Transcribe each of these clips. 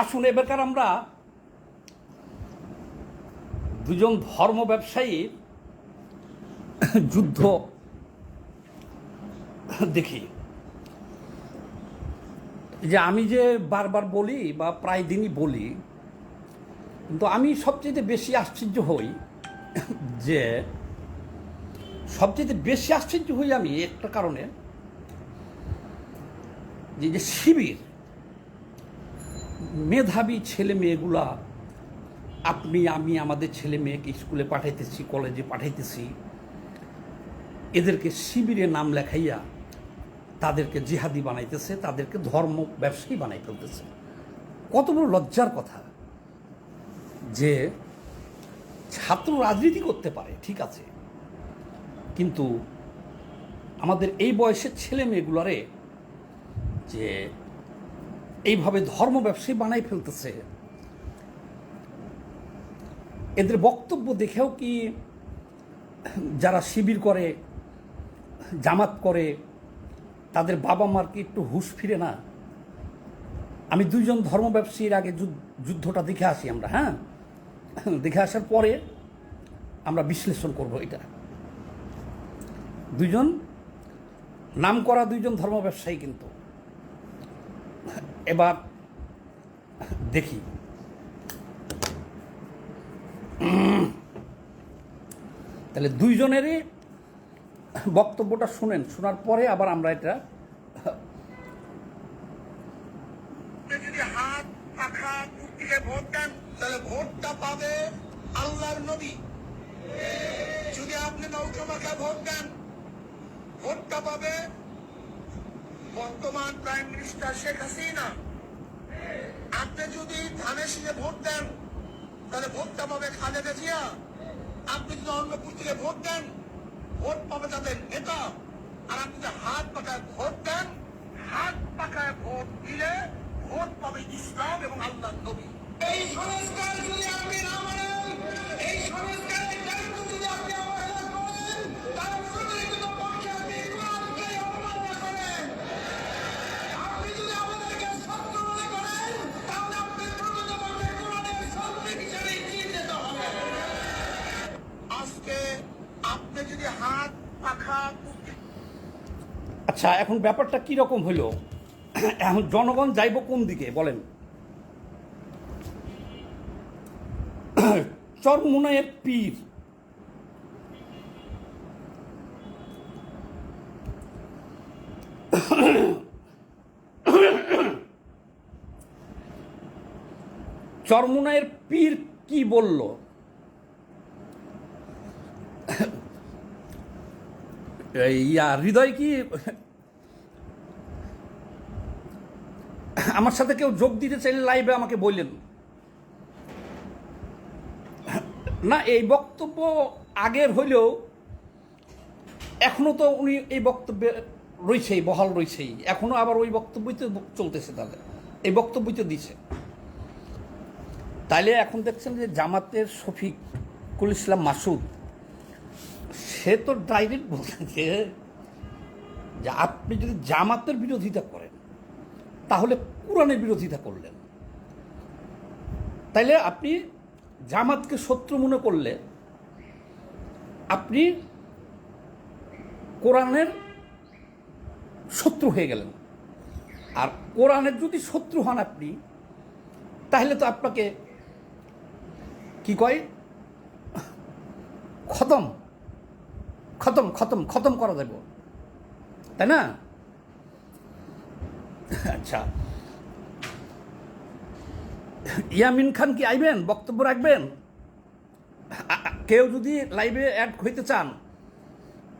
আসুন এবারকার আমরা দুজন ধর্ম ব্যবসায়ীর যুদ্ধ দেখি। যে আমি যে বারবার বলি বা প্রায় দিনই বলি, কিন্তু আমি সবচেয়ে বেশি আশ্চর্য হই যে সবচেয়ে বেশি আশ্চর্য হই আমি একটা কারণে, যে যে শিবির মেধাবী ছেলে মেয়েগুলা, আপনি, আমি আমাদের ছেলে মেয়েকে স্কুলে পাঠাইতেছি, কলেজে পাঠাইতেছি, এদেরকে শিবিরে নাম লেখাইয়া তাদেরকে জিহাদি বানাইতেছে, তাদেরকে ধর্ম ব্যবসায়ী বানাই ফেলতেছে। কত বড় লজ্জার কথা যে ছাত্র রাজনীতি করতে পারে, ঠিক আছে, কিন্তু আমাদের এই বয়সের ছেলে মেয়েগুলারে যে এইভাবে ধর্ম ব্যবসায়ী বানাই ফেলতেছে। এদের বক্তব্য দেখেও কি যারা শিবির করে, জামাত করে, তাদের বাবা মার কি একটু হুঁশ ফিরে না? আমি দুইজন ধর্ম ব্যবসায়ীর আগে যুদ্ধ- যুদ্ধটা দেখে আসি আমরা হ্যাঁ? দেখে আসার পরে আমরা বিশ্লেষণ করব এটা। দুইজন, নাম করা দুইজন ধর্ম ব্যবসায়ী কিন্তু। এবার দেখি। তাহলে দুইজনেরই বক্তব্যটা শুনেন, শোনার পরে আবার আমরা এটা যদি হাত পাখা ভোট তাহলে ভোটটা পাবে যদি আপনি ভোট দেন, ভোটটা পাবে বর্তমান প্রাইম মিনিস্টার শেখ হাসিনা আপনি যদি ধানের সিংহে ভোট দেন, তাহলে ভোটটা পাবে খালেদা জিয়া। আপনি যদি অন্য কুর্তিকে ভোট দেন, ভোট পাবে তাদের নেতা। আর আপনি যদি হাত পাকায় ভোট দেন, হাত পাকায় ভোট দিলে ভোট পাবে ইসলাম এবং আল্লাহ নবী। এই সংস্কার যদি আপনি না মানেন, এই সংস্কারের আচ্ছা এখন ব্যাপারটা কি রকম হইল এখন জনগণ যাইব কোন দিকে, বলেন? চরমুনায়ের পীর। চরমুনায়ের পীর কি বলল? ইয়া, হৃদয় কি আমার সাথে কেউ যোগ দিতে চাইলে লাইভে আমাকে বললেন। না, এই বক্তব্য আগের হইলেও এখনও তো উনি এই বক্তব্যে রয়েছেই, বহাল রয়েছেই। এখনও আবার ওই বক্তব্যই তো চলতেছে তাদের এই বক্তব্যই তো দিছে। তাইলে এখন দেখছেন যে জামাতের শফিকুল ইসলাম মাসুদ, সে তো ডাইরেক্ট বলছে যে আপনি যদি জামাতের বিরোধিতা করেন তাহলে কোরআনের বিরোধিতা করলেন। তাইলে আপনি জামাতকে শত্রু মনে করলে আপনি কোরআনের শত্রু হয়ে গেলেন। আর কোরআনের যদি শত্রু হন আপনি, তাহলে তো আপনাকে কি কয়? খতম। খতম খতম খতম করা যাব। তাই না? আচ্ছা। ইয়ামিন খান কি আইবেন? বক্তব্য রাখবেন? কেউ যদি লাইভে অ্যাড হইতে চান,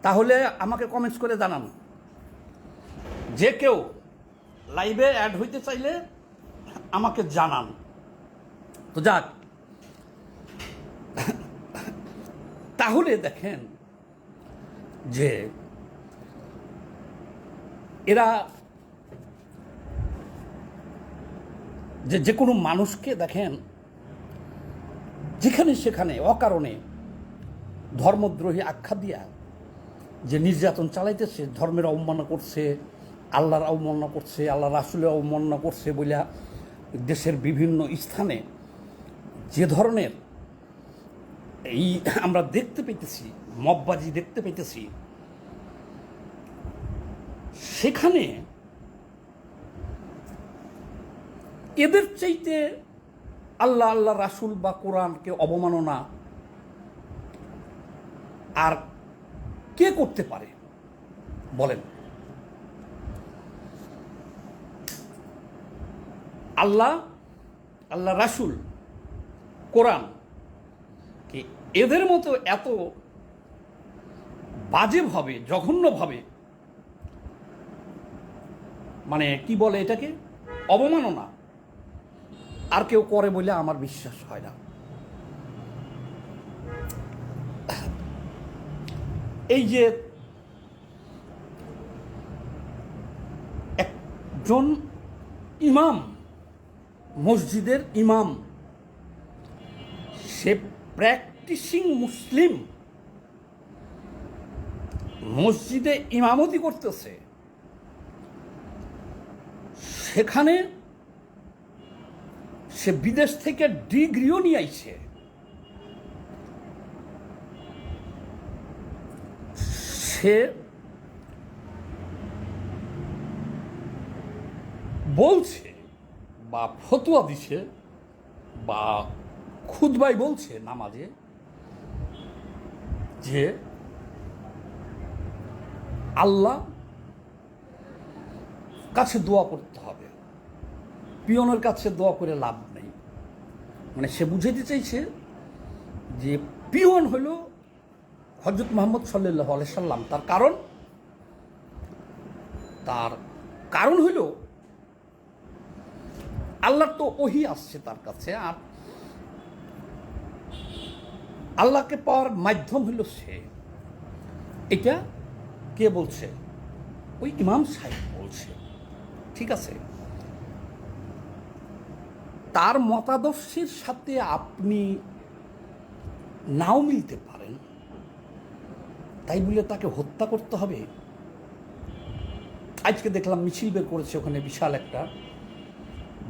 তাহলে আমাকে কমেন্টস করে জানান। যে কেউ লাইভে অ্যাড হইতে চাইলে আমাকে জানান। তো যাক। তাহলে দেখেন যে এরা যে যে কোনো মানুষকে দেখেন, যেখানে সেখানে, অকারণে ধর্মদ্রোহী আখ্যা দিয়া যে নির্যাতন চালাইতেছে, ধর্মের অবমাননা করছে, আল্লাহর অবমাননা করছে, আল্লাহ রাসুলের অবমাননা করছে বলিয়া দেশের বিভিন্ন স্থানে যে ধরনের এই আমরা দেখতে পেতেছি মববাজি দেখতে পেতেছি সেখানে এদের চাইতে আল্লাহ আল্লাহ রাসুল বা কোরআনকে অবমাননা আর কে করতে পারে? বলেন। আল্লাহ আল্লাহ রাসুল, কোরআন কি এদের মতো এত বাজেভাবে, জঘন্যভাবে মানে কি বলে এটাকে? অবমাননা। আর কেউ করে বলে আমার বিশ্বাস হয় না। এই যে একজন ইমাম, মসজিদের ইমাম, সে প্র্যাকটিসিং মুসলিম, মসজিদে ইমামতি করতেছে, সেখানে সে বিদেশ থেকে ডিগ্রিও নিয়ে আইছে। সে বলছে বা ফতুয়া দিছে বা খুদবাই বলছে নামাজে যে আল্লাহ কাছে দোয়া করতে পিয়নের কাছে দোয়া করে লাভ নেই। মানে সে বুঝাইতে চাইছে যে পিয়ন হইল হজরত মোহাম্মদ সাল্লাহ সাল্লাম। তার কারণ? তার কারণ হইল আল্লাহর তো ওহি আসছে তার কাছে আর আল্লাহকে পাওয়ার মাধ্যম হইল সে। এটা কে বলছে? ওই ইমাম সাহেব বলছে। ঠিক আছে? তার মতাদর্শের সাথে আপনি নাও মিলতে পারেন। তাই বলে তাকে হত্যা করতে হবে। আজকে দেখলাম মিছিল বের করেছে ওখানে বিশাল একটা।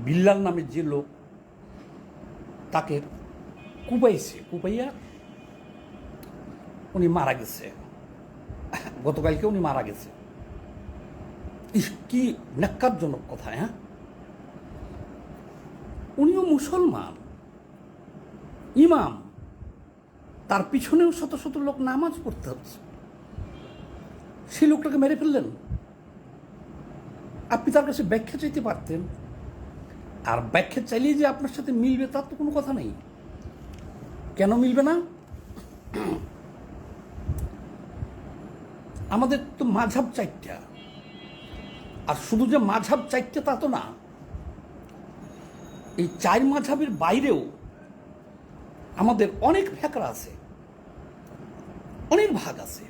বিল্লাল নামের যে লোক, তাকে কুপাইছে কুপাইয়া উনি মারা গেছে। গতকালকে উনি মারা গেছে। কি ন্যাক্কারজনক কথা হ্যাঁ? উনিও মুসলমান। ইমাম। তার পিছনেও শত শত লোক নামাজ পড়তে হচ্ছে। সেই লোকটাকে মেরে ফেললেন। আপনি তার কাছে ব্যাখ্যা চাইতে পারতেন। আর ব্যাখ্যা চাইলেই যে আপনার সাথে মিলবে তার তো কোনো কথা নেই। কেন মিলবে না? আমাদের তো মাঝাব চারটা। আর শুধু যে মাঝাব চারটে তা তো না এই চার মাঝাবের বাইরেও আমাদের অনেক ফ্যাকরা আছে। অনেক ভাগ আছে।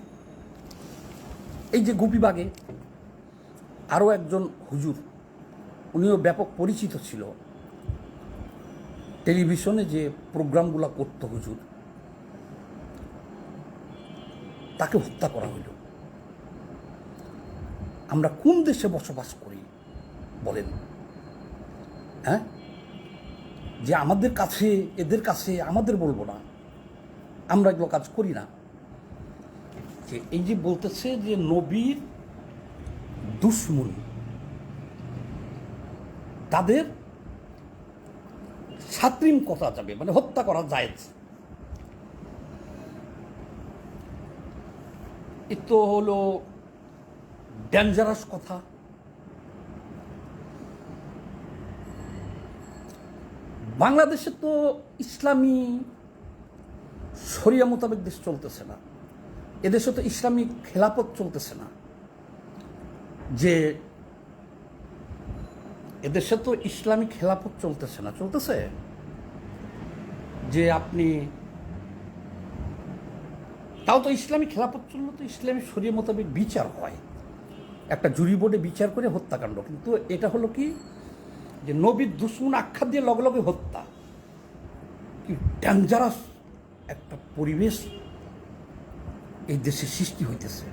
এই যে গোপীবাগে, আরও একজন হুজুর, উনিও ব্যাপক পরিচিত ছিল। টেলিভিশনে যে প্রোগ্রামগুলো করতো হুজুর, তাকে হত্যা করা হইল। আমরা কোন দেশে বসবাস করি বলেন? হ্যাঁ? যে আমাদের কাছে, এদের কাছে আমাদের বলব না। আমরা এগুলো কাজ করি না। যে এই যে বলতেছে যে নবীর দুশ্মন, তাদের সাত্রিম করা যাবে মানে হত্যা করা যায় এ তো হলো ডেঞ্জারাস কথা। বাংলাদেশে তো ইসলামী শরিয়া মোতাবেক দেশ চলতেছে না। এদেশে তো ইসলামিক খেলাপথ চলতেছে না। যে এদেশে তো ইসলামিক খেলাপথ চলতেছে না। চলতেছে? যে আপনি তাও তো ইসলামিক খেলাপথ চললে তো ইসলামী শরীয় মোতাবেক বিচার হয়। একটা জুরি বোর্ডে বিচার করে হত্যাকাণ্ড। কিন্তু এটা হলো কি? যে নবীর দুশ্মন আখ্যা দিয়ে লগে লগে হত্যা। কি ডেঞ্জারাস একটা পরিবেশ এই দেশে সৃষ্টি হইতেছে।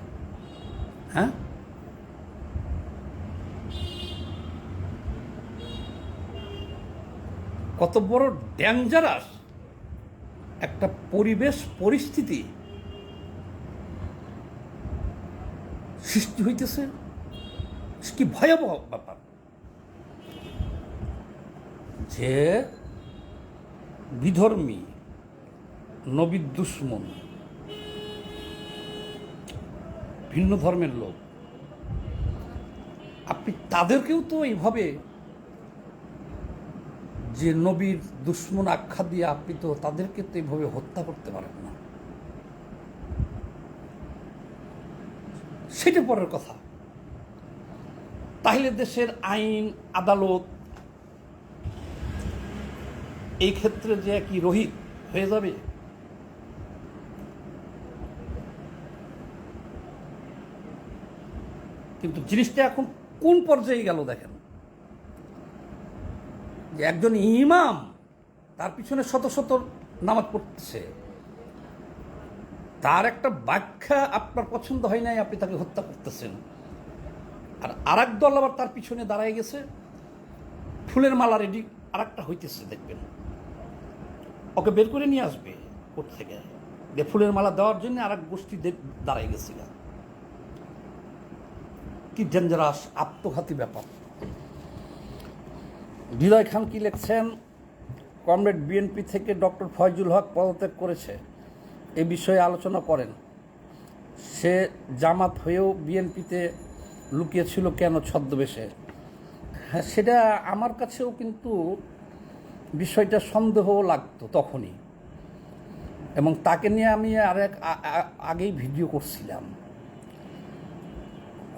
হ্যাঁ? কত বড় ডেঞ্জারাস একটা পরিবেশ, পরিস্থিতি সৃষ্টি হইতেছে। কি ভয়াবহ ব্যাপার। যে বিধর্মী নবী দুশ্মন, ভিন্ন ধর্মের লোক, আপনি তাদেরকেও তো এইভাবে যে নবীর দুশ্মন আখ্যা দিয়ে আপনি তো তাদেরকে তো এইভাবে হত্যা করতে পারেন না। সেটা পরের কথা। তাহলে দেশের আইন, আদালত এই ক্ষেত্রে যে কি রোহিত হয়ে যাবে? কিন্তু জিনিসটা এখন কোন পর্যায়ে গেল দেখেন? যে একজন ইমাম, তার পিছনে শত শত নামাজ পড়তেছে। তার একটা ব্যাখ্যা আপনার পছন্দ হয় নাই, আপনি তাকে হত্যা করতেছেন। আর আরেক দল আবার তার পিছনে দাঁড়ায় গেছে। ফুলের মালা রেডি আর একটা হইতেছে, দেখবেন। ওকে বের করে নিয়ে আসবে কোর্ট থেকে। যে ফুলের মালা দেওয়ার জন্য আর এক গোষ্ঠী দাঁড়ায় গেছিল। কি ডেঞ্জারাস আত্মঘাতী ব্যাপার। হৃদয় খান কি লিখছেন? কমরেড বিএনপি থেকে ডক্টর ফয়জুল হক পদত্যাগ করেছে। এ বিষয়ে আলোচনা করেন। সে জামাত হয়েও বিএনপিতে লুকিয়েছিল কেন ছদ্মবেশে? হ্যাঁ সেটা আমার কাছেও কিন্তু বিষয়টা সন্দেহ লাগতো তখনই। এবং তাকে নিয়ে আমি আরেক আগেই ভিডিও করছিলাম।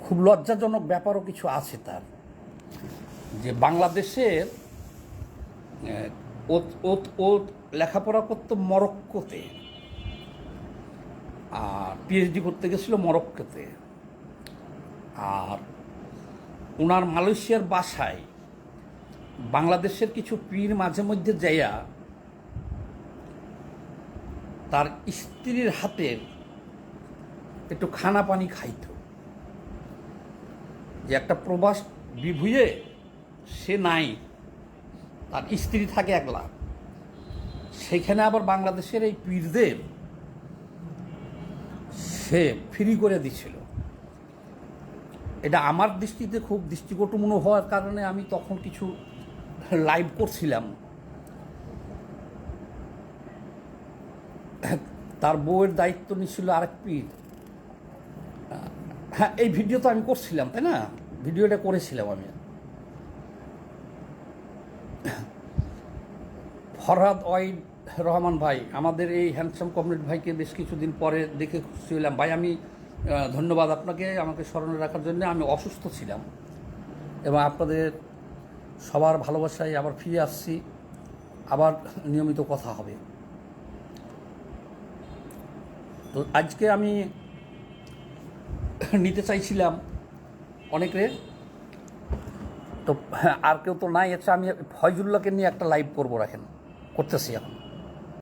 খুব লজ্জাজনক ব্যাপারও কিছু আছে তার। যে বাংলাদেশের ও লেখাপড়া করতো মরক্কোতে। আর পিএইচডি করতে গেছিল মরক্কোতে। আর ওনার মালয়েশিয়ার বাসায় বাংলাদেশের কিছু পীর মাঝে মধ্যে যাইয়া তার স্ত্রীর হাতের একটু খানা পানি খাইত। যে একটা প্রবাস বিভুয়ে সে নাই, তার স্ত্রী থাকে একলা। সেখানে আবার বাংলাদেশের এই পীরদের সে ফ্রি করে দিছিল। এটা আমার দৃষ্টিতে খুব দৃষ্টিকটু মনে হওয়ার কারণে আমি তখন কিছু লাইভ করছিলাম। তার বউয়ের দায়িত্ব নিচ্ছিল আরেক পীর। হ্যাঁ এই ভিডিও তো আমি করছিলাম, তাই না? ভিডিওটা করেছিলাম আমি। ফরহাদ ওয়াইদ রহমান ভাই, আমাদের এই হ্যান্ডসাম কমরেড ভাইকে বেশ কিছুদিন পরে দেখে খুশি হলাম। ভাই, আমি ধন্যবাদ আপনাকে আমাকে স্মরণে রাখার জন্য। আমি অসুস্থ ছিলাম এবং আপনাদের সবার ভালোবাসায় আবার ফিরে আসছি, আবার নিয়মিত কথা হবে। তো আজকে আমি নিতে চাইছিলাম অনেকে, তো আর কেউ তো নাই আচ্ছা আমি ফয়জুল্লাহকে নিয়ে একটা লাইভ করব, রাখেন। করতেছি এখন।